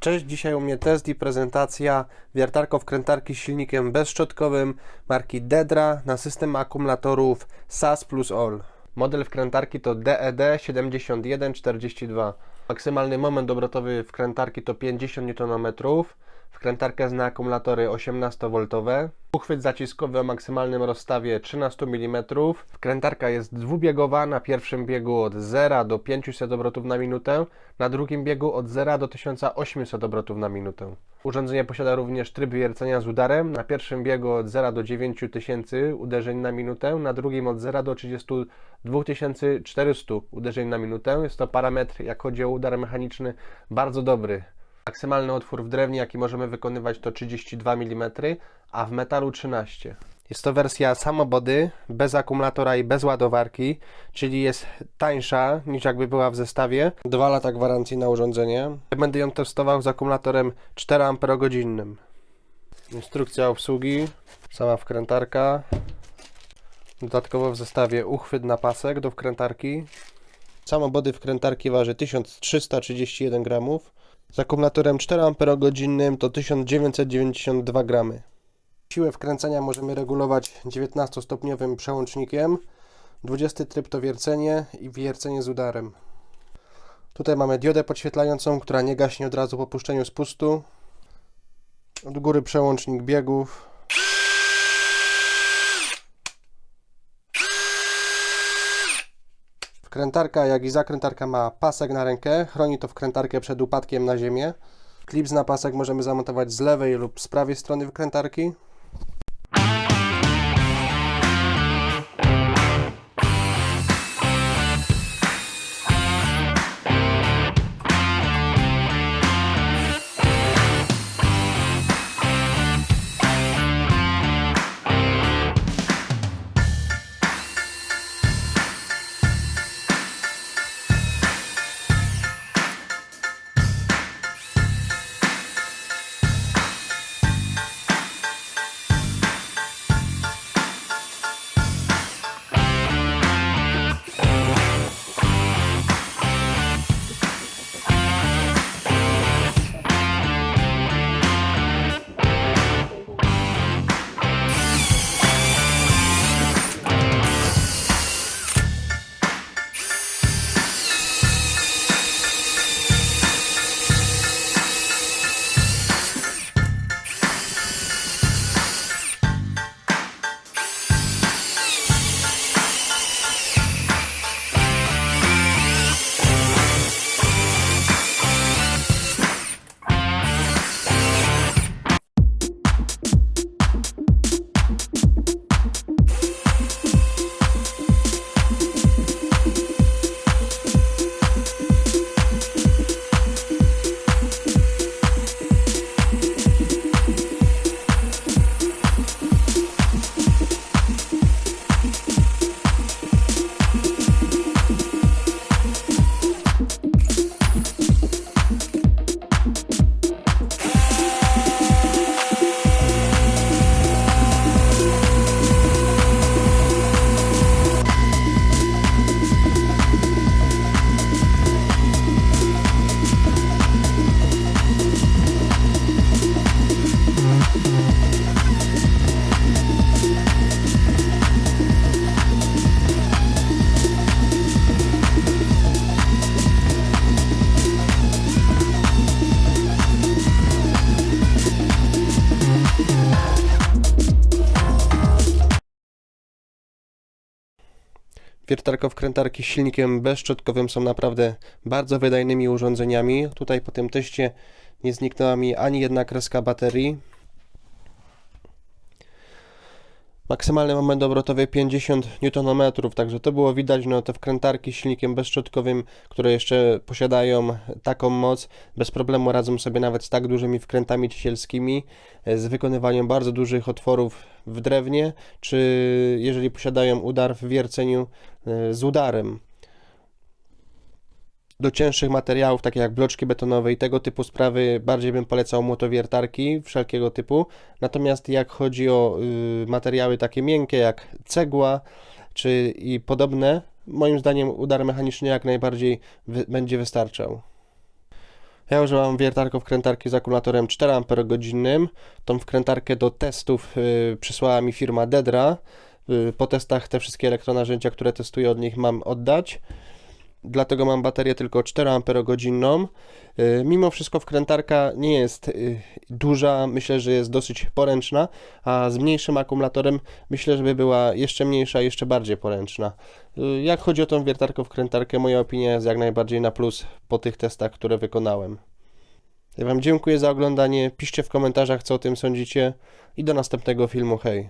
Cześć, dzisiaj u mnie test i prezentacja wiertarko-wkrętarki z silnikiem bezszczotkowym marki Dedra na system akumulatorów SAS plus All. Model wkrętarki to E DED 7142. Maksymalny moment obrotowy wkrętarki to 50 Nm. Wkrętarka zna akumulatory 18V. Uchwyt zaciskowy o maksymalnym rozstawie 13 mm. Wkrętarka jest dwubiegowa, na pierwszym biegu od 0 do 500 obrotów na minutę, na drugim biegu od 0 do 1800 obrotów na minutę. Urządzenie posiada również tryb wiercenia z udarem, na pierwszym biegu od 0 do 9000 uderzeń na minutę, na drugim od 0 do 32 400 uderzeń na minutę. Jest to parametr, jak chodzi o udar mechaniczny, bardzo dobry. Maksymalny otwór w drewnie, jaki możemy wykonywać, to 32 mm, a w metalu 13. Jest to wersja samobody, bez akumulatora i bez ładowarki, czyli jest tańsza niż jakby była w zestawie. 2 lata gwarancji na urządzenie. Będę ją testował z akumulatorem 4 Ah. Instrukcja obsługi, sama wkrętarka. Dodatkowo w zestawie uchwyt na pasek do wkrętarki. Samobody wkrętarki waży 1331 gramów. Z akumulatorem 4 Ah to 1992 gramy. Siłę wkręcenia możemy regulować 19-stopniowym przełącznikiem. 20 tryb to wiercenie i wiercenie z udarem. Tutaj mamy diodę podświetlającą, która nie gaśnie od razu po puszczeniu spustu. Od góry przełącznik biegów. Wkrętarka, jak i zakrętarka ma pasek na rękę. Chroni to wkrętarkę przed upadkiem na ziemię. Klips na pasek możemy zamontować z lewej lub z prawej strony wkrętarki. Wiertarko-wkrętarki z silnikiem bezszczotkowym są naprawdę bardzo wydajnymi urządzeniami. Tutaj po tym teście nie zniknęła mi ani jedna kreska baterii. Maksymalny moment obrotowy 50 Nm, także to było widać, no te wkrętarki z silnikiem bezszczotkowym, które jeszcze posiadają taką moc, bez problemu radzą sobie nawet z tak dużymi wkrętami ciesielskimi, e, z wykonywaniem bardzo dużych otworów w drewnie, czy jeżeli posiadają udar w wierceniu e, z udarem. Do cięższych materiałów, takie jak bloczki betonowe i tego typu sprawy, bardziej bym polecał młotowiertarki wszelkiego typu. Natomiast jak chodzi o y, materiały takie miękkie jak cegła czy i podobne, moim zdaniem udar mechaniczny jak najbardziej wy, będzie wystarczał. Ja używam wiertarką wkrętarki z akumulatorem 4 Ah. Tą wkrętarkę do testów y, przysłała mi firma Dedra. Y, po testach te wszystkie elektronarzędzia, które testuję od nich mam oddać. Dlatego mam baterię tylko 4 Ah. Y, Mimo wszystko wkrętarka nie jest y, duża, myślę, że jest dosyć poręczna, a z mniejszym akumulatorem myślę, żeby była jeszcze mniejsza, jeszcze bardziej poręczna. Y, Jak chodzi o tą wiertarkę wkrętarkę, moja opinia jest jak najbardziej na plus po tych testach, które wykonałem. Ja Wam dziękuję za oglądanie, piszcie w komentarzach co o tym sądzicie i do następnego filmu, hej!